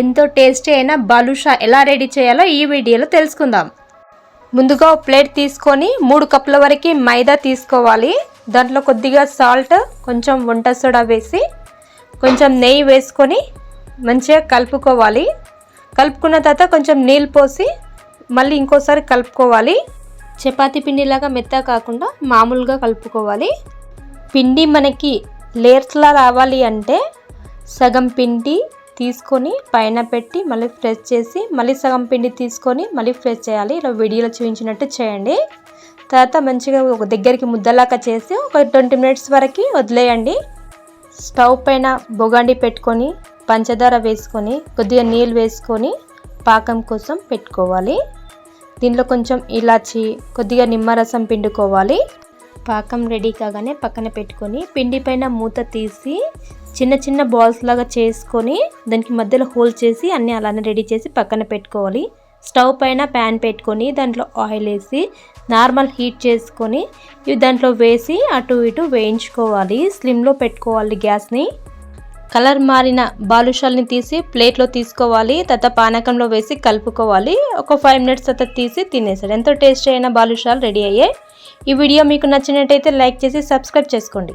ఎంతో టేస్టీ అయిన బాలుషా ఎలా రెడీ చేయాలో ఈ వీడియోలో తెలుసుకుందాం. ముందుగా ఒక ప్లేట్ తీసుకొని మూడు కప్పుల వరకు మైదా తీసుకోవాలి. దాంట్లో కొద్దిగా సాల్ట్ కొంచెం వంట సోడా వేసి కొంచెం నెయ్యి వేసుకొని మంచిగా కలుపుకోవాలి. కలుపుకున్న తర్వాత కొంచెం నీళ్ళు పోసి మళ్ళీ ఇంకోసారి కలుపుకోవాలి. చపాతి పిండిలాగా మెత్త కాకుండా మామూలుగా కలుపుకోవాలి. పిండి మనకి లేయర్స్లా రావాలి అంటే సగం పిండి తీసుకొని పైన పెట్టి మళ్ళీ ఫ్రెష్ చేసి మళ్ళీ సగం పిండి తీసుకొని మళ్ళీ ఫ్రెష్ చేయాలి. ఇలా వీడియోలో చూపించినట్టు చేయండి. తర్వాత మంచిగా ఒక దగ్గరికి ముద్దలాగా చేసి ఒక ట్వంటీ మినిట్స్ వరకు వదిలేయండి. స్టవ్ పైన బొగాండి పెట్టుకొని పంచదార వేసుకొని కొద్దిగా నీళ్ళు వేసుకొని పాకం కోసం పెట్టుకోవాలి. దీనిలో కొంచెం ఇలాచి కొద్దిగా నిమ్మరసం పిండుకోవాలి. పాకం రెడీ కాగానే పక్కన పెట్టుకొని పిండి పైన మూత తీసి చిన్న చిన్న బాల్స్ లాగా చేసుకొని దానికి మధ్యలో హోల్ చేసి అన్నీ అలానే రెడీ చేసి పక్కన పెట్టుకోవాలి. స్టవ్ పైన ప్యాన్ పెట్టుకొని దాంట్లో ఆయిల్ వేసి నార్మల్ హీట్ చేసుకొని ఇవి దాంట్లో వేసి అటు ఇటు వేయించుకోవాలి. స్లిమ్లో పెట్టుకోవాలి గ్యాస్ని. కలర్ మారిన బాలుషాల్ని తీసి ప్లేట్లో తీసుకోవాలి. తర్వాత పానకంలో వేసి కలుపుకోవాలి. ఒక ఫైవ్ మినిట్స్ తర్వాత తీసి తినేసాడు ఎంతో టేస్టీ అయిన బాలుషాలు రెడీ అయ్యాయి ఈ వీడియో మీకు నచ్చినట్టయితే లైక్ చేసి సబ్స్క్రైబ్ చేసుకోండి.